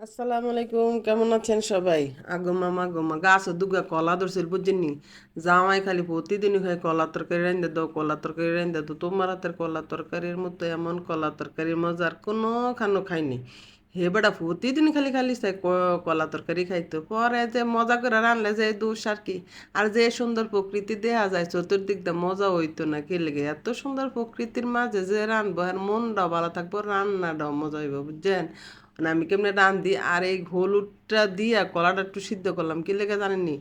আসসালামু আলাইকুম, কেমন আছেন সবাই? আগমা মাগমা গাছ দুগা কলা ধরছিল বুঝছেননি জামাই খালি প্রতিদিনই খাই কলা তরকারি রান্ধে দাও, কলা তরকারি রান্ধে দাও। তোমার হাতের কলা তরকারির মতো এমন কলা তরকারির মজার কোনো খানো খাইনি। হে বেটা প্রতিদিন খালি খালি ক- কলা তরকারি খাইতো। পরে যে মজা করে রানলে যে দুষ আর কি। আর যে সুন্দর প্রকৃতি দেয়া যায়, চতুর্দিক দিয়ে মজা হইতো না কে লেগে। এত সুন্দর প্রকৃতির মাঝে যে রানবো আর মনটাও ভালো থাকব, রান্নাটাও মজা হইব, বুঝছেন? মানে আমি কেমনে দিই, আর এই হলুদটা দিয়া কলাটা একটু সিদ্ধ করলাম। কি লেগে জানেননি?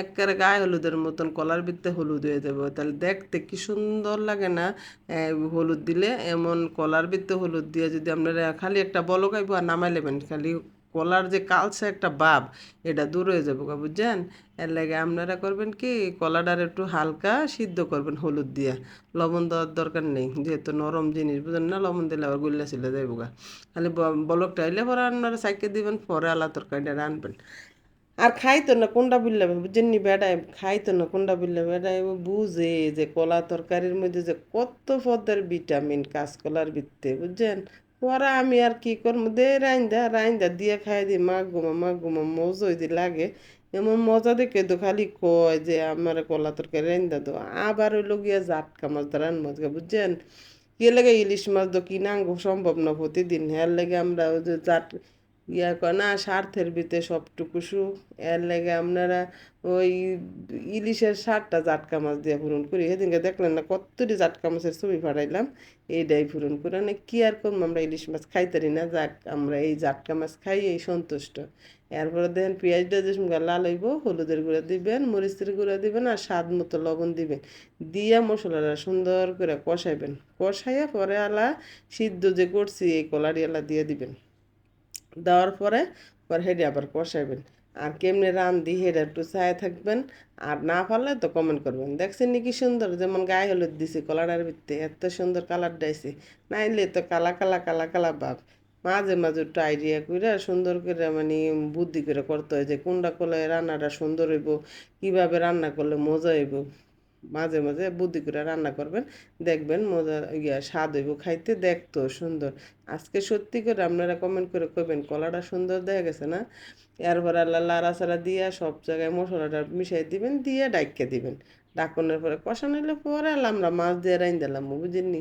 একবারে গায়ে হলুদের মতন কলার ভিতরে হলুদ হয়ে দেবো তাহলে দেখতে কি সুন্দর লাগে না? হলুদ দিলে এমন কলার ভিতরে হলুদ দিয়ে যদি আপনারা খালি একটা বলো খাইবো আর নামাই নেবেন খালি কলার যে কালচে একটা ভাব এটা দূর হয়ে যাব বুঝছেন? এর লাগে আপনারা করবেন কি কলাটার একটু হালকা সিদ্ধ করবেন হলুদ দিয়া। লবণ দেওয়ার দরকার নেই, যেহেতু নরম জিনিস, বুঝেন না? লবণ দিলে আবার গুল্লা ছিলে যাইব গা। খালি বলকটা আইলে পরে আপনারা সাইকে দিবেন, পরে আলা তরকারিটা রানবেন। আর খাইতো না, কোনটা বুঝলে বুঝছেন নি বেড়াই খাইতো না, কোনটা বুঝলে বেড়াই ও বুঝে যে কলা তরকারির মধ্যে যে কত পদের ভিটামিন, কাঁচকলার ভিত্তে বুঝছেন? পরে আমি আর কি করব? দে রাইন্দা রাইন্দা দিয়ে খাই দি মা গুমা মা গুমা মজা যদি লাগে। এমন মজা দেখে তো খালি কয় যে, আমার কলা তরকারি রাইন্দা দো। আবার হইল গিয়া জাটকা মাছ ধরান মাছ বুঝছেন? কে লাগে ইলিশ মাছ তো কিনা সম্ভব না প্রতিদিন। হ্যার লেগে আমরা ওই যে জাট ইয়া কয় না, স্বার্থের ভিতরে সবটুকু সু। এর লেগে আপনারা ওই ইলিশের সারটা জাটকা মাছ দিয়ে পূরণ করি। সেদিনকে দেখলেন না কতটি জাটকা মাছের ছবি পাঠাইলাম? এইটাই পূরণ করে। না কি আর করব আমরা ইলিশ মাছ খাইতারি না? যাক, আমরা এই জাটকা মাছ খাই, এই সন্তুষ্ট। এরপরে দেখেন পেঁয়াজটা যে সঙ্গে লাল হইব, হলুদের গুঁড়া দিবেন, মরিচের গুঁড়া দিবেন আর স্বাদ মতো লবণ দিবেন। দিয়া মশলাটা সুন্দর করে কষাইবেন। কষাইয়া পরে আলা সিদ্ধ যে করছি, এই কলারি আলা দিয়ে দিবেন। দেওয়ার পরে পর হেডে আবার কষাইবেন আর কেমনে রান্ধি হেডে একটু চায় থাকবেন। আর না পারলে তো কমেন্ট করবেন। দেখছেন নাকি সুন্দর? যেমন গায়ে হলুদ দিছি কলাটার ভিত্তে। এত সুন্দর কালার ডাইছে নাইলে তো কালা কালা কালা কালা ভাব। মাঝে মাঝে একটু আইডিয়া করে সুন্দর করে মানে বুদ্ধি করে করতে হয় যে কোনটা করলে রান্নাটা সুন্দর হইব, কীভাবে রান্না করলে মজা হইব। মাঝে মাঝে বুদ্ধি করে রান্না করবেন। দেখবেন মজা, ইয়া, স্বাদ হইব খাইতে। দেখতো সুন্দর। আজকে সত্যি করে আপনারা কমেন্ট করে কইবেন, কলাটা সুন্দর দেখা গেছে না? এরপর আল্লাহ লাড়াচাড়া দিয়া সব জায়গায় মশলাটা মিশাই দিবেন, দিয়ে ডাইকে দিবেন। ডাকনের পরে কষা নিলে পরে আমরা মাছ দিয়ে রাইন দিলাম বুঝিনি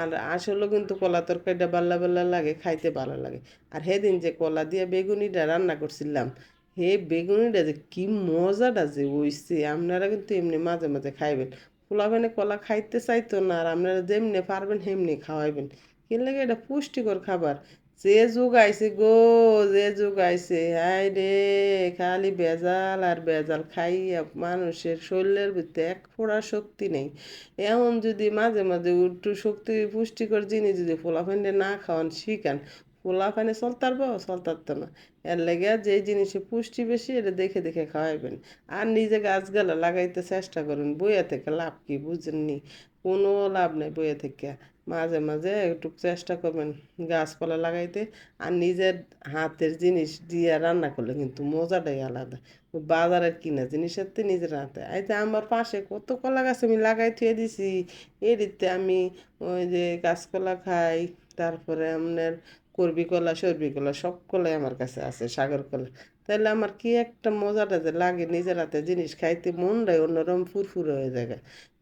আর আসলে কিন্তু কলা তরকারিটা বাল্লা বাল্লা লাগে, খাইতে ভালো লাগে। আর সেদিন যে কলা দিয়ে বেগুনিটা রান্না করছিলাম হে বেগুনিটা যে কি মজাটা যে হইছে। আপনারা কিন্তু এমনি মাঝে মাঝে খাইবেন। পোলাবেনে কলা খাইতে চাইতো না আর আপনারা যেমনি পারবেন সেমনি খাওয়াইবেন। কি লাগে এটা পুষ্টিকর খাবার। যে যুগ আইছে গো, যে যুগ আইছে হাই রে, খালি ভেজাল আর ভেজাল খাইয়া মানুষের শরীরের ভিতরে এক ফোড়া শক্তি নেই। এমন যদি মাঝে মাঝে একটু শক্তি, পুষ্টিকর জিনিস যদি পোলাফেন্ডে না খাওয়ান, শিখান চলতার বা চলতার তো না। এর লেগে যেই জিনিসে পুষ্টি বেশি, এটা দেখে দেখে খাওয়াইবেন। আর নিজে গাছগালা লাগাইতে চেষ্টা করুন, বইয়া থেকে লাভ কি বুঝেননি? কোনো লাভ নেই বইয়া থেকে। মাঝে মাঝে একটু চেষ্টা করবেন গাছপালা লাগাইতে। আর নিজের হাতের জিনিস দিয়ে রান্না করলে কিন্তু মজাটাই আলাদা। বাজারের কিনা জিনিসের তো নিজের হাতে। এই যে আমার পাশে কত কলা গাছ আমি লাগাই থুয়ে দিছি। এদিতে আমি ওই যে কাঁচকলা খাই, তারপরে আপনার করবি কলা সরবি কলা সব কলাই আমার কাছে আছে সাগর কলা তাহলে আমার কি একটা মজাটা যে লাগে নিজের হাতে জিনিস খাইতে মনটাই অন্যরকম ফুরফুর হয়ে যায়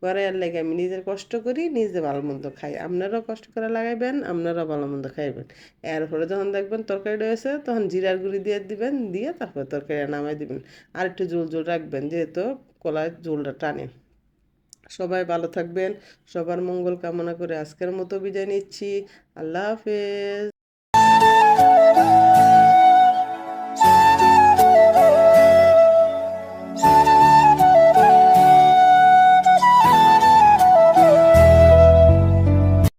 পরে আর লাগে আমি নিজের কষ্ট করি, নিজে ভালো মন্দ খাই। আপনারাও কষ্ট করে লাগাইবেন, আপনারাও ভালো মন্দ খাইবেন। এরপরে যখন দেখবেন তরকারি রয়েছে তখন জিরার গুঁড়ি দিয়ে দিবেন, দিয়ে তারপরে তরকারি নামাই দিবেন। আর একটু জোল জোল রাখবেন, যেহেতু কলায় জোলটা টানে। সবাই ভালো থাকবেন, সবার মঙ্গল কামনা করে আজকের মতো বিদায় নিচ্ছি। আল্লাহ হাফেজ।